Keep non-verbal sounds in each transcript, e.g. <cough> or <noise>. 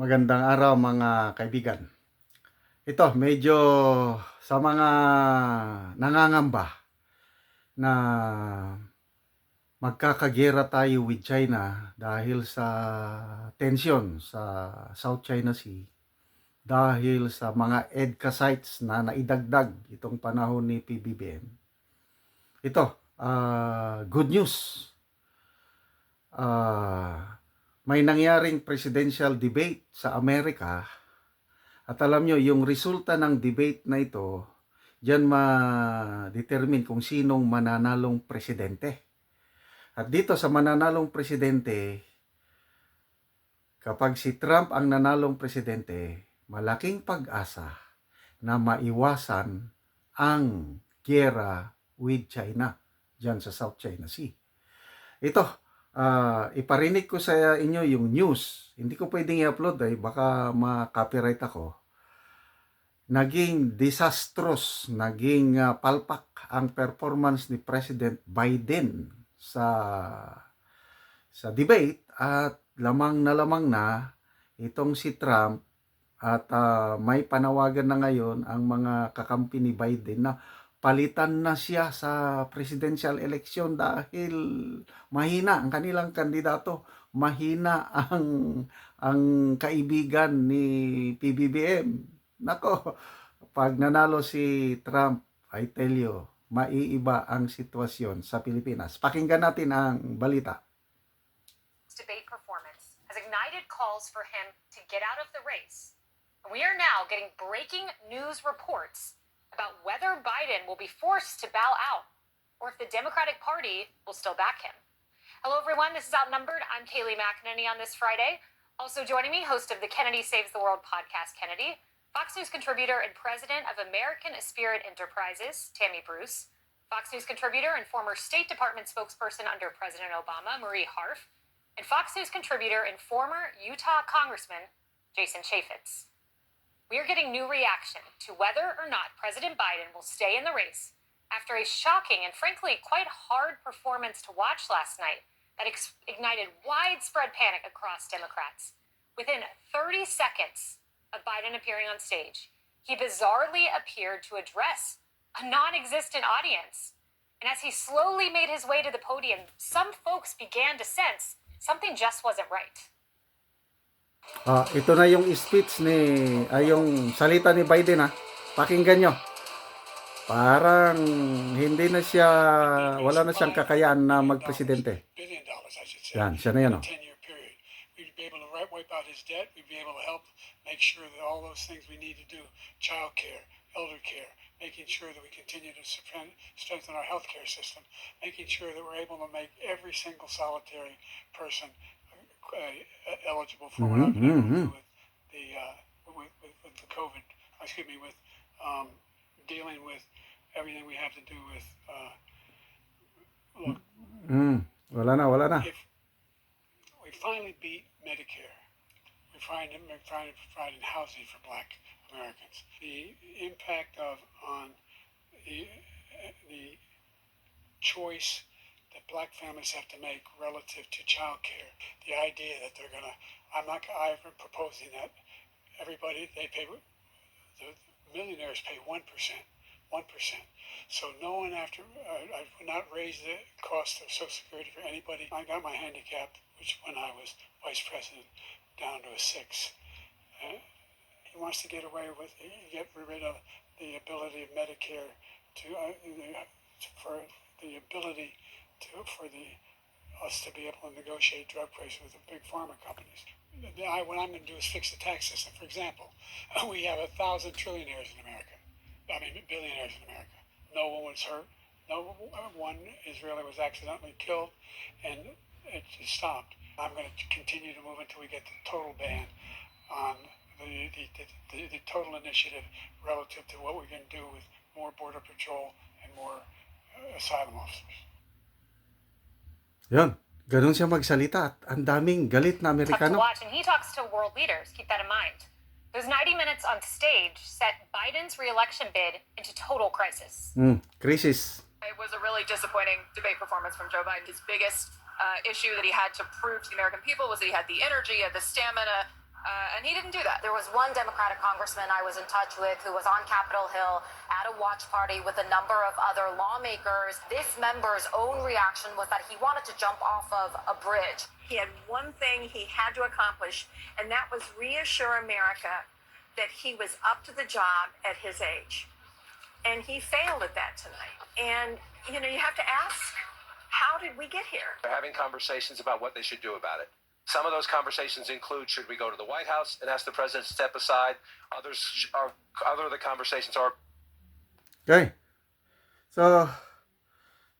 Magandang araw mga kaibigan. Ito, medyo sa mga nangangamba na magkakagera tayo with China dahil sa tension sa South China Sea dahil sa mga EDCA sites na naidagdag itong panahon ni PBBM. Ito, ah, good news. Ah, may nangyaring presidential debate sa Amerika at alam nyo, yung resulta ng debate na ito, diyan ma-determine kung sinong mananalong presidente. At dito sa mananalong presidente, kapag si Trump ang nanalong presidente, malaking pag-asa na maiwasan ang gera with China diyan sa South China Sea. Ito, ah iparinig ko sa inyo yung news. Hindi ko pwedeng i-upload eh, baka ma-copyright ako. Naging disastrous, naging ah, palpak ang performance ni President Biden sa sa debate at lamang na lamang na itong si Trump at ah, may panawagan na ngayon ang mga kakampi ni Biden na palitan na siya sa presidential election dahil mahina ang kanilang kandidato, mahina ang ang kaibigan ni PBBM. Nako, pag nanalo si Trump, I tell you, maiiba ang sitwasyon sa Pilipinas. Pakinggan natin ang balita. debate performance has ignited calls for him to get out of the race. We are now getting breaking news reports about whether Biden will be forced to bow out or if the Democratic Party will still back him. Hello, everyone. This is Outnumbered. I'm Kaylee McEnany on this Friday. Also joining me, host of the Kennedy Saves the World podcast, Kennedy, Fox News contributor and president of American Spirit Enterprises, Tammy Bruce, Fox News contributor and former State Department spokesperson under President Obama, Marie Harf, and Fox News contributor and former Utah Congressman Jason Chaffetz. We are getting new reaction to whether or not President Biden will stay in the race after a shocking and frankly quite hard performance to watch last night that ex- ignited widespread panic across Democrats. Within 30 seconds of Biden appearing on stage, he bizarrely appeared to address a non existent audience. And as he slowly made his way to the podium, some folks began to sense something just wasn't right. Ah, ito na yung speech ni, ay yung salita ni Biden ha. Pakinggan nyo. Parang hindi na siya, wala na siyang kakayaan na magpresidente. Yan, siya na yan oh. Make sure that all those things we need to do, child care, elder care, making sure that we continue to strengthen our healthcare system, making sure that we're able to make every single solitary person uh, eligible for what I've been able to do with the uh, with, with, with the COVID. Excuse me, with um, dealing with everything we have to do with. Uh, look, Mm, wala na, wala na. if we finally beat Medicare, we find we're trying to housing for Black Americans. The impact of on the the choice that Black families have to make relative to child care. The idea that they're gonna, I'm not, I'm proposing that everybody they pay, the millionaires pay one percent. One percent. So no one after uh, I would not raise the cost of Social Security for anybody. I got my handicap, which when I was vice president, down to a six. Uh, he wants to get away with get rid of the ability of Medicare to uh, for the ability to for the us to be able to negotiate drug prices with the big pharma companies. I, what I'm going to do is fix the tax system. For example, <laughs> we have a thousand trillionaires in America. I mean, billionaires in America. No one was hurt. No one Israeli was accidentally killed, and it stopped. I'm going to continue to move until we get the total ban on the, the, the, the, the total initiative relative to what we're going to do with more border patrol and more uh, asylum officers. Yan, ganun siya magsalita at ang daming galit na Tough to Amerikano. watch, and he talks to world leaders. Keep that in mind. Those 90 minutes on stage set Biden's reelection bid into total crisis. Mm, crisis. It was a really disappointing debate performance from Joe Biden. His biggest uh, issue that he had to prove to the American people was that he had the energy, had the stamina, Uh, and he didn't do that. There was one Democratic congressman I was in touch with who was on Capitol Hill at a watch party with a number of other lawmakers. This member's own reaction was that he wanted to jump off of a bridge. He had one thing he had to accomplish, and that was reassure America that he was up to the job at his age. And he failed at that tonight. And, you know, you have to ask, how did we get here? They're having conversations about what they should do about it. Some of those conversations include should we go to the White House and ask the president to step aside? Others are other of the conversations are Okay. So,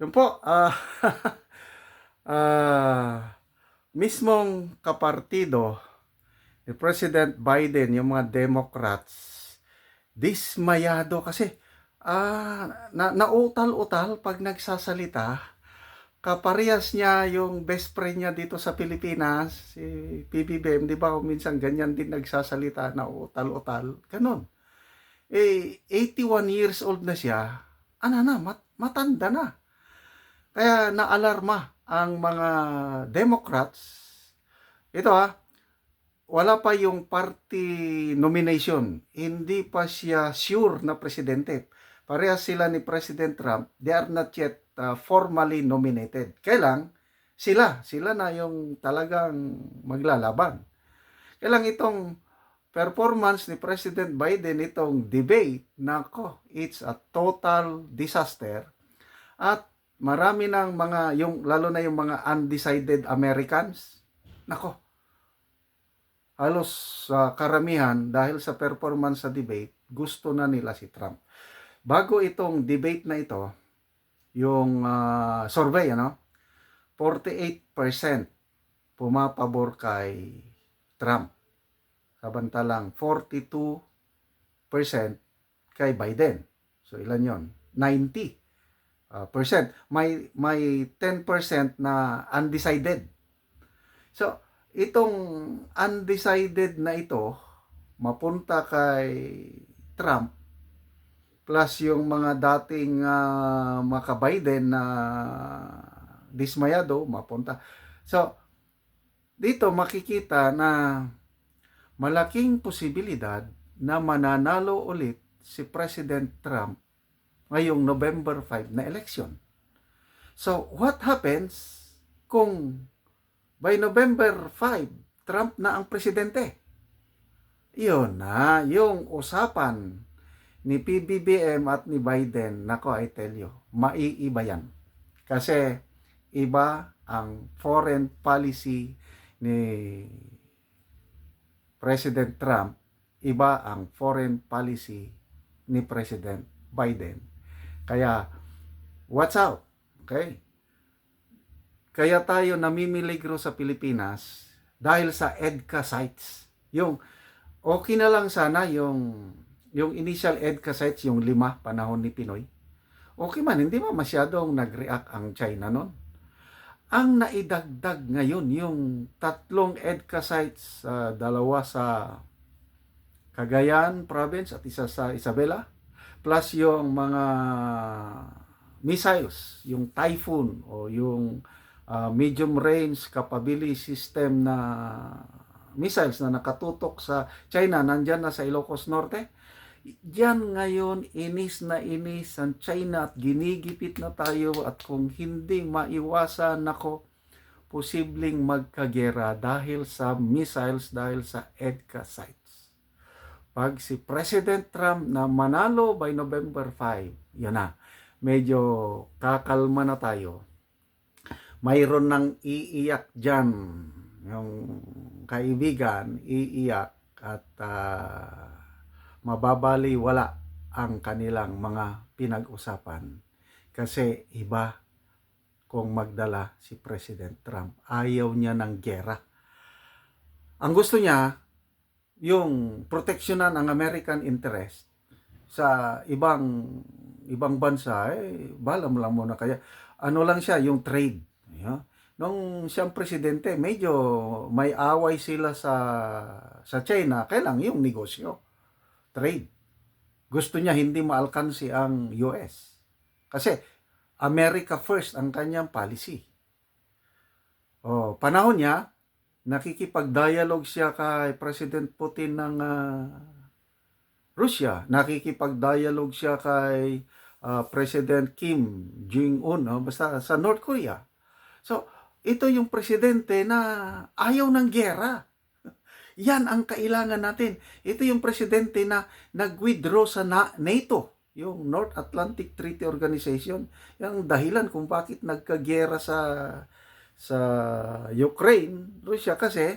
yun po. <laughs> ah ah, mismong kapartido ni President Biden, yung mga Democrats, dismayado kasi ah na, nautal-utal pag nagsasalita. Kaparehas niya yung best friend niya dito sa Pilipinas, si PBBM, di ba? Minsan ganyan din nagsasalita, nautal-utal. Ganon eh 81 years old na siya, ano na, mat- matanda na. Kaya naalarma ang mga Democrats. Ito ha, wala pa yung party nomination. Hindi pa siya sure na presidente. Parehas sila ni President Trump. They are not yet uh, formally nominated. Kailang sila, sila na yung talagang maglalaban. Kailang itong performance ni President Biden itong debate, nako, it's a total disaster. At marami ng mga, yung, lalo na yung mga undecided Americans, nako, halos sa karamihan dahil sa performance sa debate, gusto na nila si Trump. Bago itong debate na ito, yung ah, survey, ano, 48% pumapabor kay Trump sabantalang 42% kay Biden. So ilan 'yon? 90 uh. May may 10% na undecided. So itong undecided na ito mapunta kay Trump plus yung mga dating uh, maka-Biden na dismayado mapunta. So dito makikita na malaking posibilidad na mananalo ulit si President Trump ngayong November 5 na election. So, what happens kung by November 5, Trump na ang presidente? Iyon na, yung usapan ni PBBM at ni Biden, nako I tell you, maiiba yan. Kasi iba ang foreign policy ni President Trump, iba ang foreign policy ni President Biden. Kaya, watch out. Okay? Kaya tayo namimiligro sa Pilipinas dahil sa EDCA sites. Yung, okay na lang sana yung, yung initial EDCA sites, yung lima panahon ni Pinoy. Okay man, hindi man masyadong nag-react ang China noon ang naidagdag ngayon yung tatlong EDCA sites, uh, dalawa sa Cagayan province at isa sa Isabela, plus yung mga missiles, yung Typhoon o yung uh, medium range capability system na missiles na nakatutok sa China, nandyan na sa Ilocos Norte. Diyan ngayon, inis na inis ang China at ginigipit na tayo at kung hindi maiwasan nako, posibleng magkagera dahil sa missiles, dahil sa EDCA sites. Pag si President Trump na manalo by November 5, yan na, medyo kakalma na tayo. Mayroon nang iiyak dyan, yung kaibigan, iiyak at uh, mababaliwala ang kanilang mga pinag-usapan kasi iba kung magdala si President Trump. Ayaw niya ng gera. Ang gusto niya, yung proteksyonan ang American interest sa ibang ibang bansa, eh, balam lang muna kaya. Ano lang siya, yung trade. Yeah. Nung siyang presidente, medyo may away sila sa sa China, kailang yung negosyo trade. Gusto niya hindi maalkansi ang US. Kasi America first ang kanyang policy. Oh, panahon niya, nakikipag-dialogue siya kay President Putin ng ah, Russia, nakikipag-dialogue siya kay ah, President Kim Jong-un, no? basta sa North Korea. So, ito yung presidente na ayaw ng gera. Yan ang kailangan natin. Ito yung presidente na nag-withdraw sa na- NATO, yung North Atlantic Treaty Organization. Yung dahilan kung bakit nagkagera sa sa Ukraine, Russia kasi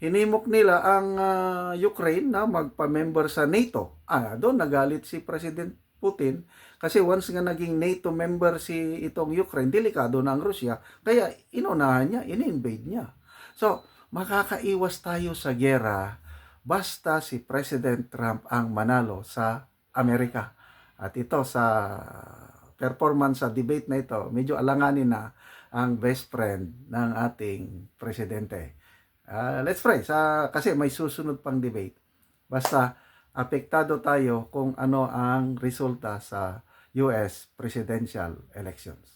hinimok nila ang ah, Ukraine na magpa-member sa NATO. Ah, doon nagalit si President Putin kasi once nga naging NATO member si itong Ukraine, delikado na ang Russia, kaya inunahan niya, in-invade niya. So, makakaiwas tayo sa gera basta si President Trump ang manalo sa Amerika. At ito sa performance sa debate na ito, medyo alanganin na ang best friend ng ating presidente. Ah, let's pray sa kasi may susunod pang debate. Basta apektado tayo kung ano ang resulta sa US presidential elections.